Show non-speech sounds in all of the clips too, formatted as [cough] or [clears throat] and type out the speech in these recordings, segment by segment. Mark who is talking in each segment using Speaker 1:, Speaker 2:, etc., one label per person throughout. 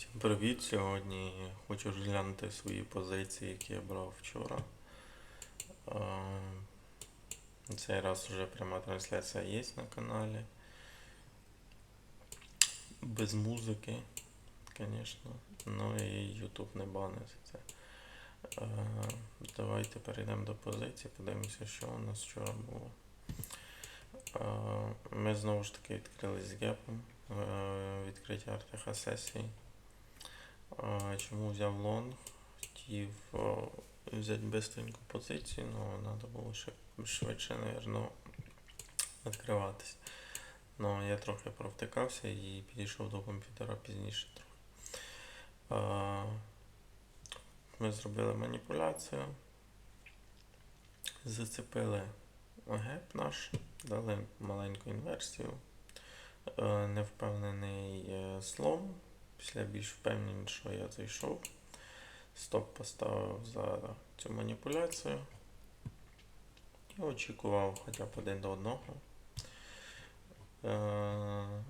Speaker 1: Всім привіт! Сьогодні хочу розглянути свої позиції, які я брав вчора. Е, Цей раз вже пряма трансляція є на каналі. Без музики, звісно. Ну і YouTube не банить це. Е, Давайте перейдемо до позиції, подивимося, що у нас вчора було. Е, Ми знову ж таки відкрили з гепом відкриття РТХ сесії. Чому взяв лонг? Хотів взяти бистреньку позицію, але треба було швидше, мабуть, відкриватись. Ну, я трохи провтикався і підійшов до комп'ютера пізніше трохи. Ми зробили маніпуляцію. Зацепили геп наш, дали маленьку інверсію. Е, Невпевнений е, слом. Після більш впевнений, що я зайшов. Стоп поставив за цю маніпуляцію. І очікував хоча б один до одного. Е,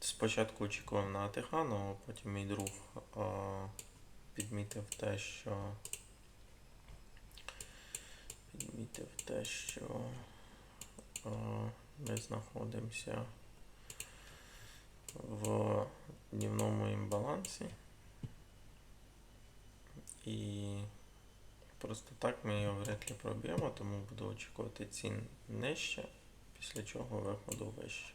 Speaker 1: Спочатку очікував на Атихану, потім мій друг е, підмітив те, що. Підмітив те, що е, ми знаходимося в дневному імбалансі. І просто так ми його вряд ли проб'ємо, тому буду очікувати цін нижче, після чого виходу вище.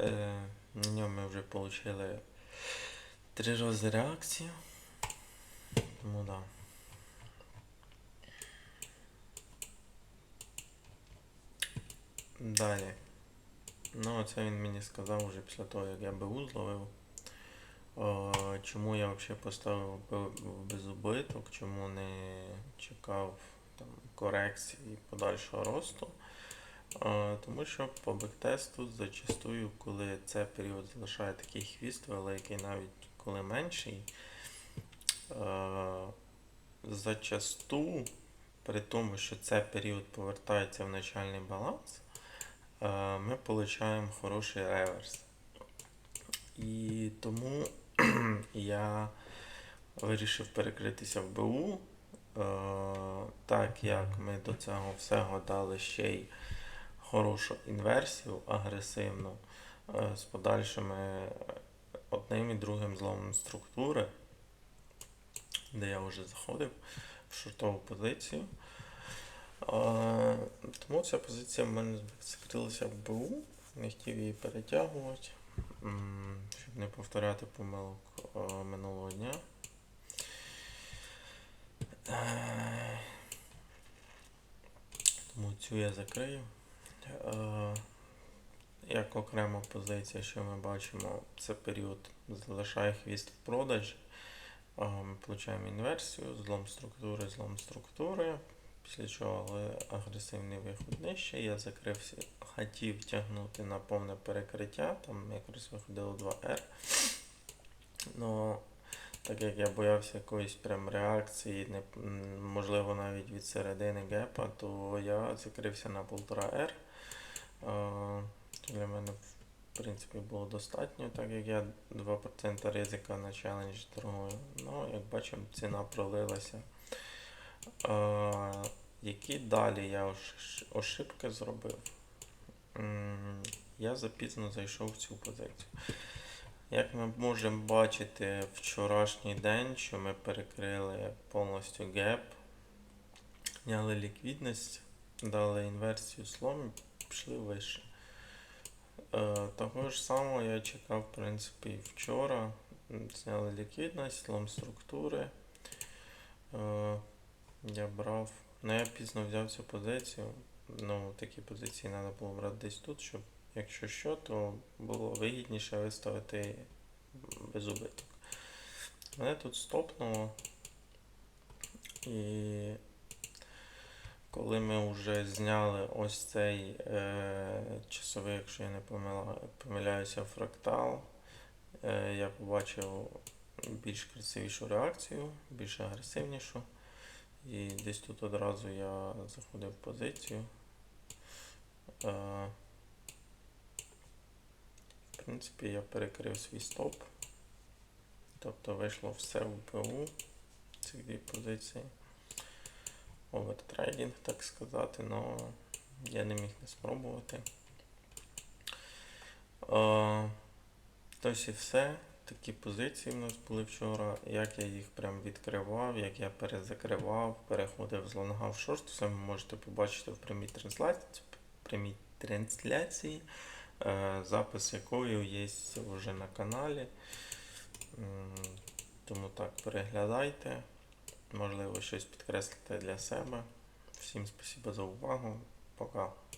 Speaker 1: Е, на ньому ми вже отримали три рази реакцію. Тому да. Далі. Ну, це він мені сказав вже після того, як я БУ зловив. О, чому я взагалі поставив Б- в безубиток, чому не чекав там, корекції подальшого росту. Е, тому що по бектесту зачастую, коли це період залишає такий хвіст великий, навіть коли менший, е, зачасту, при тому, що це період повертається в начальний баланс, е, ми отримуємо хороший реверс. І тому [clears throat] я вирішив перекритися в БУ. Так як ми до цього всього дали ще й хорошу інверсію агресивну з подальшими одним і другим зломом структури, де я вже заходив в шортову позицію. Тому ця позиція в мене закрилася в БУ, не хотів її перетягувати, щоб не повторяти помилок минулого дня. Е, Тому цю я закрию. Е, Як окрема позиція, що ми бачимо, це період залишає хвіст в продажі. Ми отримуємо інверсію, злом структури, злом структури. Після чого агресивний виход нижче. Я закрився, хотів тягнути на повне перекриття, там якраз виходило 2R. Ну, так як я боявся якоїсь прям реакції, не, можливо навіть від середини гепа, то я закрився на 1,5R. Е, Для мене, в принципі, було достатньо, так як я 2% ризика на челендж торгую. Ну, як бачимо, ціна пролилася. Е, Які далі я ошибки зробив? Я запізно зайшов в цю позицію. Як ми можемо бачити вчорашній день, що ми перекрили повністю геп, зняли ліквідність, дали інверсію слом і пішли вище. Е, Того ж самого я чекав, в принципі, і вчора. Зняли ліквідність, слом структури. Я брав. Ну, я пізно взяв цю позицію. Ну, такі позиції треба було брати десь тут, щоб, якщо що, то було вигідніше виставити без убиток. Мене тут стопнуло. І коли ми вже зняли ось цей е, часовий, якщо я не помила, помиляюся, фрактал, е, я побачив більш красивішу реакцію, більш агресивнішу. І десь тут одразу я заходив в позицію. Е, в принципі, я перекрив свій стоп. Тобто вийшло все в ПУ цих дві позиції. Овертрейдинг, так сказати, але я не міг не спробувати. Е, Ось і все. Такі позиції в нас були вчора. Як я їх прям відкривав, як я перезакривав, переходив з лонга в шорт, все ви можете побачити в прямій трансляції, прямій трансляції е, запис якої є вже на каналі. Тому так, переглядайте. Можливо, щось підкреслите для себе. Всім спасибо за увагу. Пока.